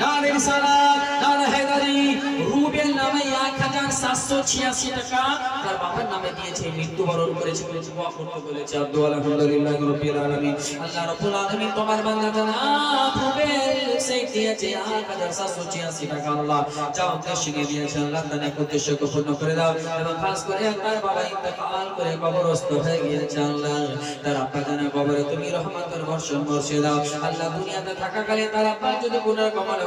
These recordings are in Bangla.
নারে রিসালাত নারে হায়দারি। রুবেল নামে এক হাজার সাতশো ছিয়াশি টাকা। তার বাবার নামে দিয়েছে, মৃত্যুবরণ করেছে বলেছে দোয়া করতে বলেছে। আব্দুল আলহামদুলিল্লাহ রব্বিল আলামিন। আল্লাহ রাব্বুল আলামিন তোমার বান্দা জানাব রুবেল সেই দিয়েছে এক হাজার সাতশো ছিয়াশি টাকা। আল্লাহ যা উদ্দেশ্য দিয়েছে, আল্লাহ তার এক উদ্দেশ্যকে পূর্ণ করে দাও। এবং খাস করে একবার বাবা ইন্তেকাল করে কবরস্থ হয়ে গিয়েছে আল্লাহ। তার আব্বা জানা কবরে তুমি রহমতের বর্ষণ বর্ষে দাও। আল্লাহ দুনিয়াতে থাকাকালে তার আব্বা যদি গুনাহ কমালে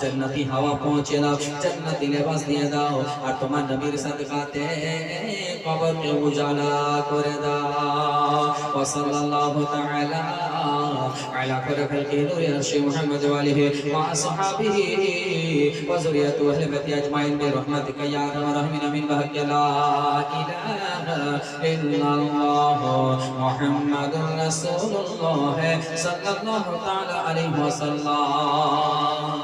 জান্নাতি হাওয়া পৌঁছে দাও জান্নাতি লেবাস দিয়ে দাও আর তোমার নবীর সাদকাতে কবরকে উজালা করে দাও ওয়াসাল্লাল্লাহু তাআলা على خير خلقه نور عرش محمد وآله وأصحابه وذريته أهل بيته أجمعين برحمتك يا أرحم الراحمين آمين بحق لا إله إلا الله محمد رسول الله صلى الله تعالى عليه وسلم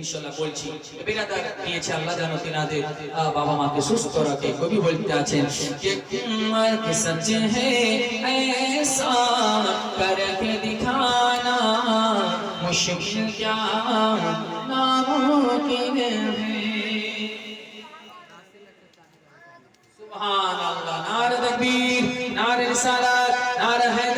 ইনশাল্লাহ বলছি। বিরাদার নিয়েছে আল্লাহ জানো তিনাদের বাবা মাকে সুস্থ রাখে। কবি বলতে আছেন কে مرد سچ ہے ایسا کر کے دکھانا مشکل کیا ناممکن ہے سبحان اللہ نعرہ تکبیر نعرہ رسالت نعرہ حیدر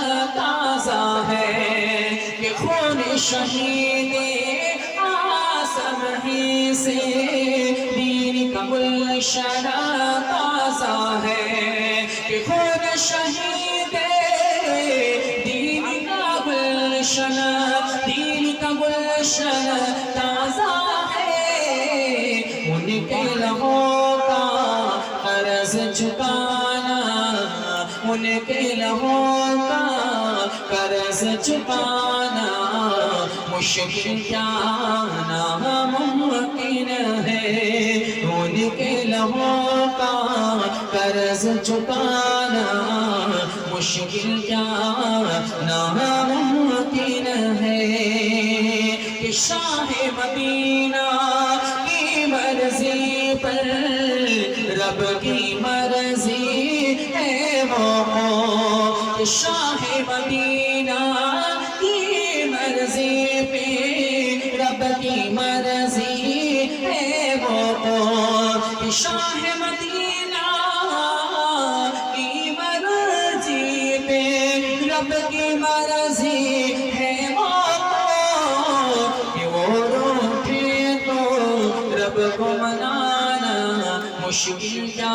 शहीद आजम ही से दीन का गुलशन मुश्किल क्या नामुमकिन है उनके लहों का कर्ज चुकाना मुश्किल क्या नामुमकिन है कि शाह मदीना की मर्जी पर रब की मर्जी है वो कि शाह मर्जी पे रब की मर्जी है वो कि शाह मदीना की मर्जी पे रब की मर्जी है वो कि वो रूठे तो रब को मनाना मुश्किल क्या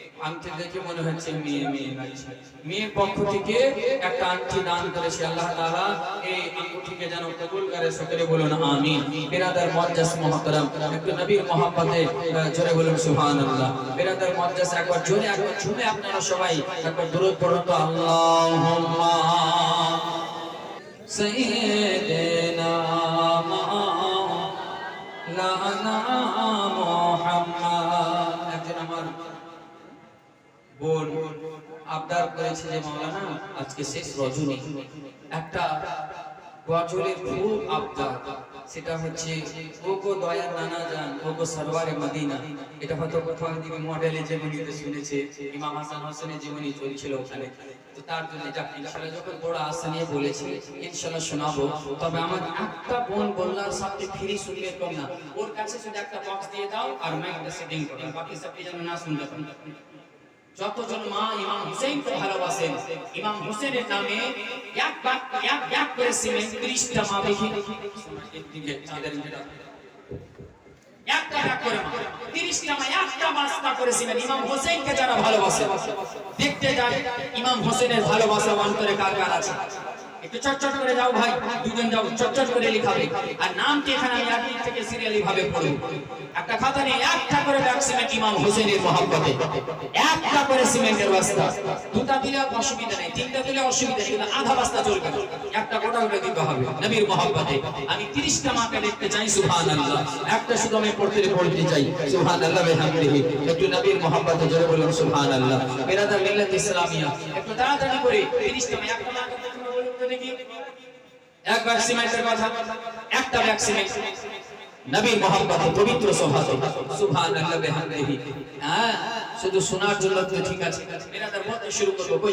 আংটি দেখে মনে হচ্ছে মেয়ে মেয়ে মেয়ের পক্ষ থেকে একটা আংটি দান করেছে আল্লাহ তাআলা। এই আংটিকে যেন কবুল করে সকলে বলুন আমিন। বিরাদার মুআজ্জাজ মুহতারাম, একটু নবীর মহব্বতে জোরে বলুন সুবহানাল্লাহ। বিরাদার মুআজ্জাজ একবার জোরে, একবার ঝুমে আপনারা সবাই একবার দরুদ পড়ুন তো আল্লাহুম্মা। বোন আবদার করেছে যে, মাওলানা, আজকে শেষ রজনী। একটা গজলের খুব আবদার। সেটা হচ্ছে ও গো দয়ার নানা জান ও গো মদিনা। এটা হয়তো কোথাও দিকে মডেলে জীবনীতে শুনেছে, ইমাম হাসান হোসেনের জীবনী চলছিল ওখানে। তো তার জন্য যাক ইনশাআল্লাহ যখন বড় আশা নিয়ে বলেছি ইনশাআল্লাহ শোনাবো। তবে আমার একটা বোন বললার সাথে ফ্রি শুনবে কম ওর কাছে শুধু একটা বক্স দিয়ে দাও আর মাইকটা সেটিং করো বাকি সব যেন না শুনতে যতজন মা ইমাম হুসেনকে ভালোবাসেন, ইমাম হুসেনের নামে এক বাক, এক এক করে সিমেন 30 মা দেখি চাঁদের দিকে একটা এক করে মা। 30 মা, একটা বাস্তা করে ইমাম হুসেনকে যারা ভালোবাসে, দেখতে যায় ইমাম হোসেনের ভালোবাসা অন্তরে কার কার আছে? একটু চটচট করে যাও ভাই, দুজন যাও চটচট করে লিখাবে। আর নামটি এখানে আমি একদিক থেকে সিরিয়ালি ভাবে পড়ব একটা খাতা নিয়ে একটা করে ব্যাগ ইমাম হোসেনের মহব্বতে। একটা করে সিমেন্টের বস্তা দুটা দিলে অসুবিধা নেই, তিনটা দিলে অসুবিধা নেই আধা বস্তা চলবে। একটা গোটা গোটা দিতে হবে নবীর মহব্বতে। আমি 30টা মাকে দেখতে চাই, সুবহানাল্লাহ। একটা শুধু আমি পড়তে পড়তে চাই, সুবহানাল্লাহ, বিহামদিহি। একটু নবীর মহব্বতে জোরে বলুন, সুবহানাল্লাহ। বিরাদার মিল্লাত ইসলামিয়া। একটু তাড়াতাড়ি করে 30টা মা একটা এক ব্যাগ সিমেন্টের কথা, একটা সিমেন্ট নবীর পবিত্র সভাতে হ্যাঁ শুধু শোনার জন্য ঠিক আছে। শুরু করব।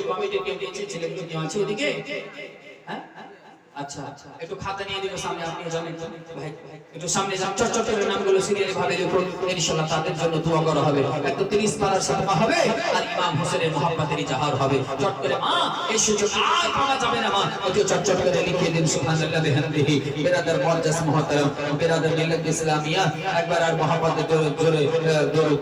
ওদিকে হ্যাঁ আচ্ছা, আচ্ছা একটু নিয়ে সামনে আপনি একবার আর মুহাব্বতে জোরে জোরে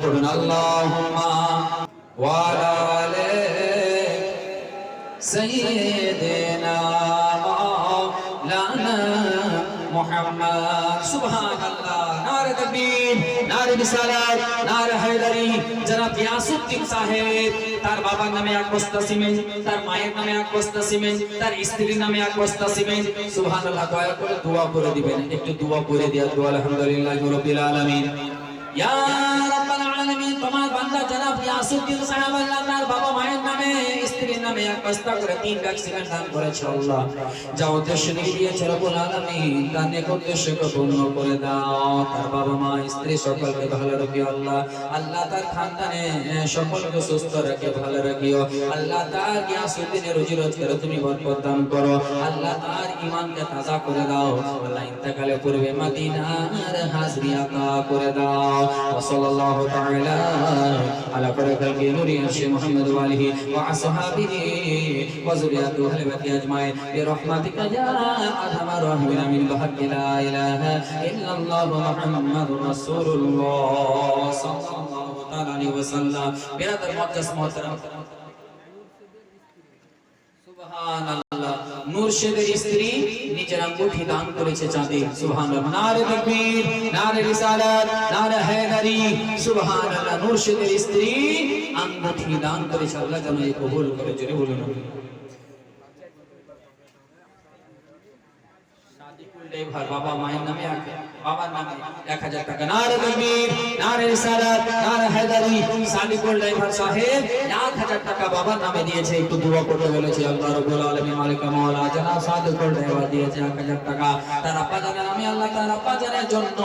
মোহাম্মদ, সুবহানাল্লাহ। নারে তাকবীর, নারে নারে হায়দারি। জনাব ইয়াসুদ্দিন সাহেব, তার বাবার নামে এক বস্তা তার মায়ের নামে এক বস্তা তার স্ত্রীর নামে এক বস্তা সিমেন্ট। সুবহানাল্লাহ, দয়া করে দোয়া করে দিবেন। একটু দোয়া করে দিয়া দোয়া, আলহামদুলিল্লাহ রাব্বিল আলামিন। সুস্থ ভালো রুজি রোজগার তুমি দান করো। আল্লাহ তার ঈমানকে তাজা করে দাও। আল্লাহ পূর্বে করে দাও। وصلى الله تعالى على فرق خلقه نور الشيخ محمد وآله وعصحابه وزرياته واهل بيته أجمعين. برحمتك يا أرحم الراحمين. من بحق لا إله إلا الله محمد رسول الله. صلى الله تعالى عليه وسلم. بهذا المقدس محترم. سبحان الله. মুর্শিদের স্ত্রী নিজের আঙ্গুঠি দান করেছে চাঁদে। সুবহানাল্লাহ। নারে তাকবীর, নারে রিসালাত, নারে হায়দারি। সুবহানাল্লাহ, মুর্শিদের স্ত্রী আঙ্গুঠি দান করেছে। আল্লাহ যেন এই কবুল করে, জোরে বলুন। বাবা মায়ের নামে এক বাবার নামে এক হাজার টাকা। নারে তকবীর নারে রিসালাত, নারে হায়দারি সাদিকুল ড্রাইভার সাহেব এক হাজার টাকা বাবার নামে দিয়েছে, একটু দোয়া করতে বলেছে, আল্লাহ রাব্বুল আলামিন মালিক মাওলা জানাব সাদিকুল ড্রাইভার দিয়েছে এক হাজার টাকা। তার আব্বা জানের আমি আল্লাহ তার আব্বা জানের জন্য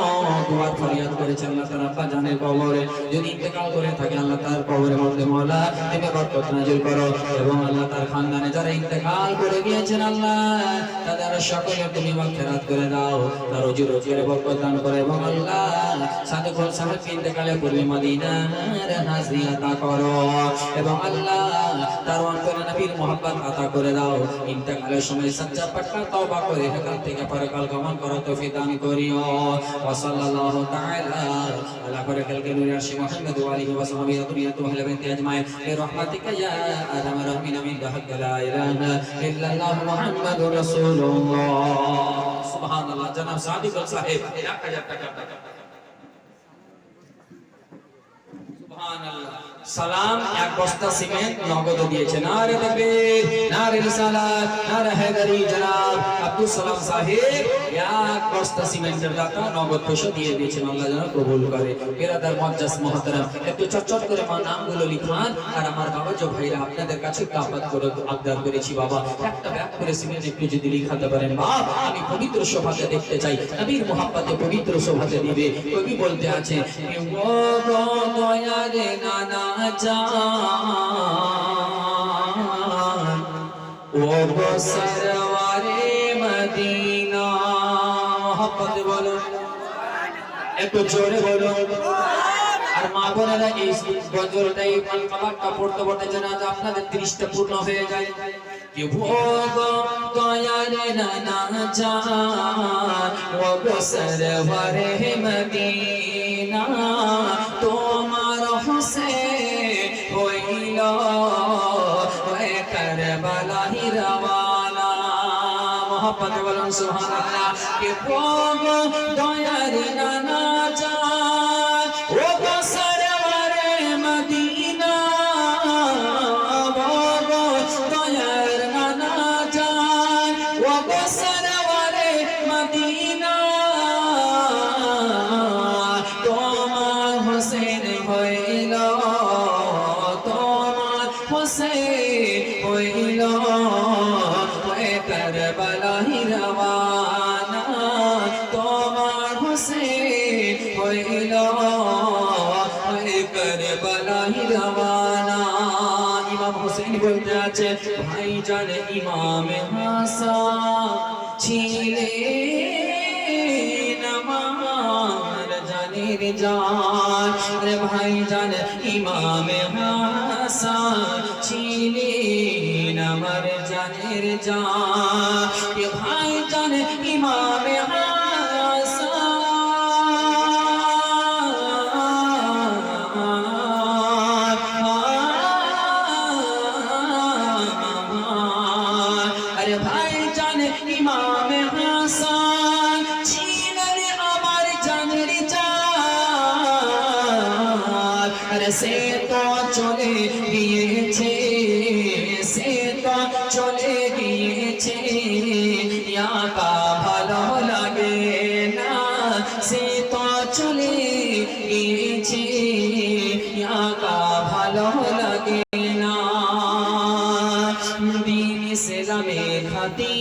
দোয়া ফরিয়াদ করেছে, আল্লাহ তার আব্বা জানের কবরে যদি ইন্তেকাল করে থাকে, আল্লাহ তার কবরের মধ্যে মাওলা তুমি বরকত নাজিল করো এবং আল্লাহ তার খানদানে যারা ইন্তেকাল করে গিয়েছেন আল্লাহ, তাদের সকলের তুমি মাগফিরাত করে দাও, তার রুজি রোজগারে বরকত দান করে এবং আল্লাহ সাদেকুল সাহেব ইন্তেকালে পূর্বে মদিনার আতা করো। এবং আল্লাহ তার অন্তরে নবীর মোহাব্বত আতা করে দাও। ইন্তেকালের সময় সচ্চা পাট্টা তওবা করে এখান থেকে পরকাল গমন করো তৌফিক দান করিও। ওয়া সাল্লাল্লাহু তাআলা আলা বারাকাল মুহাম্মদ জনাব সাহেব 1000 টাকা সুবহানাল্লাহ সালাম, এক বস্তা সিমেন্ট, নগদ দিয়েছে। নারে তাকবীর নারে রিসালাত, নারে হায়দারি জনাব আব্দুল সালাম সাহেব, এক বস্তা সিমেন্টের টাকা নগদ পয়সা দিয়ে দিয়েছেন। আল্লাহ যেন কবুল করে। বেরাদার, মজ্জাস, মহতারাম, একটু চটচট করে মা নামগুলো লিখান। আর আমার বাবা জো ভাইরা আপনাদের কাছে কাপাত করে আবদার করেছি, বাবা। একটা ব্যাগ করে সিমেন্ট একটু যদি লিখাতে পারেন বাপ আমি পবিত্র শোভাতে দেখতে চাই। নবীর মোহাম্মতে পবিত্র শোভাতে দিবে। কবি বলতে আছে ও দয়ারে নানা জান। ও সরওয়ারে মদিনা। মোহাম্মত বলো। একটু জোরে বলো। আর মা আপনাদের পূর্ণ হয়ে যায়। সুবহানাল্লাহ কে কোন দয়ার নানা জান ও গো সরওয়ারে মদিনা ও গো দয়ার নানা জান ও গো সরওয়ারে মদিনা, তোমার হোসেন হইল, তোমার হোসেন হইল। ওই কারবালাহি ইমাম হাসান ছিলেন আমার জানের জান। রে ভাই জান, ইমাম হাসান ছিলেন আমার জানের জান। রে ভাই জান, ইমাম জান ইমাম হাসান, ছিলেন আমার জানের জান আরে সে তো চলে গিয়েছে, সে তো চলে গিয়েছে। ইয়াকা ভালো লাগে না, সে তো চলে গিয়েছে। ইয়াকা ভালো লাগে না। দিন ইসলামে খাতিরে